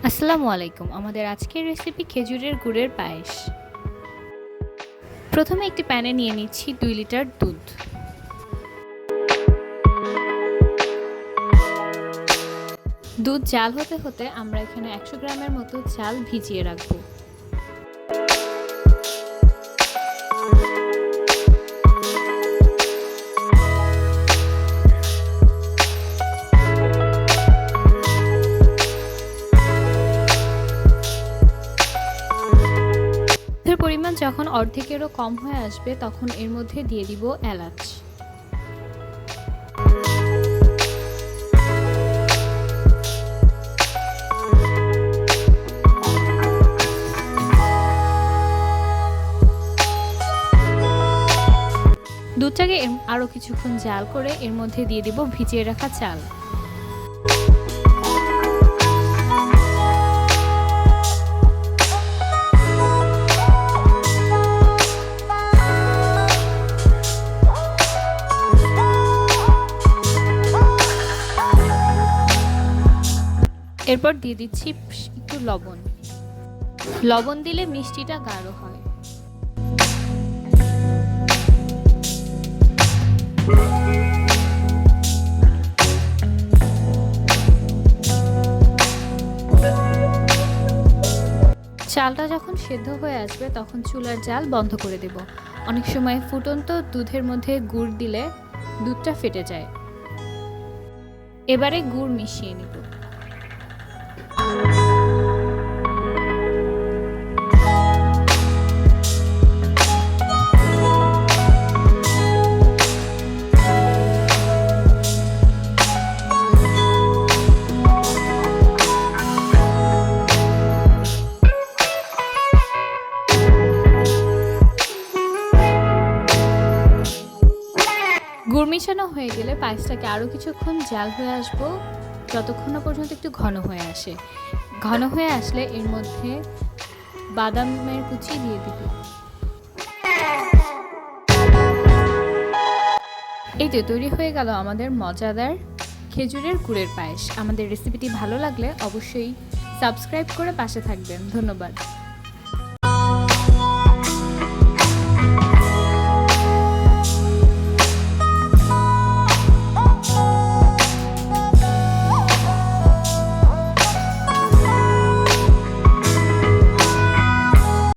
আসসালামু আলাইকুম। আমাদের আজকের রেসিপি খেজুরের গুড়ের পায়েস। প্রথমে একটি প্যানে নিয়ে নিচ্ছি দুই লিটার দুধ। দুধ জাল হতে হতে আমরা এখানে একশো গ্রামের মতো চাল ভিজিয়ে রাখব। পরিমাণ যখন অর্ধেকেরও কম হয়ে আসবে, তখন এর মধ্যে দিয়ে দিব এলাচ। দুধটাকে এর- আরও কিছুক্ষণ জাল করে এর মধ্যে দিয়ে দিব ভিজিয়ে রাখা চাল। এরপর দিয়ে দিচ্ছি একটু লবণ। লবণ দিলে মিষ্টিটা গাঢ় হয়। চালটা যখন সেদ্ধ হয়ে আসবে, তখন চুলার জাল বন্ধ করে দেব। অনেক সময় ফুটন্ত দুধের মধ্যে গুড় দিলে দুধটা ফেটে যায়। এবারে গুড় মিশিয়ে নিব। গুড় মেশানো হয়ে গেলে পায়েসটাকে আরও কিছুক্ষণ জাল হয়ে আসব। যতক্ষণ না পর্যন্ত একটু ঘন হয়ে আসে। ঘন হয়ে আসলে এর মধ্যে বাদামের কুচি দিয়ে দিব। এই তো তৈরি হয়ে গেল আমাদের মজাদার খেজুরের গুড়ের পায়েস। আমাদের রেসিপিটি ভালো লাগলে অবশ্যই সাবস্ক্রাইব করে পাশে থাকবেন। ধন্যবাদ।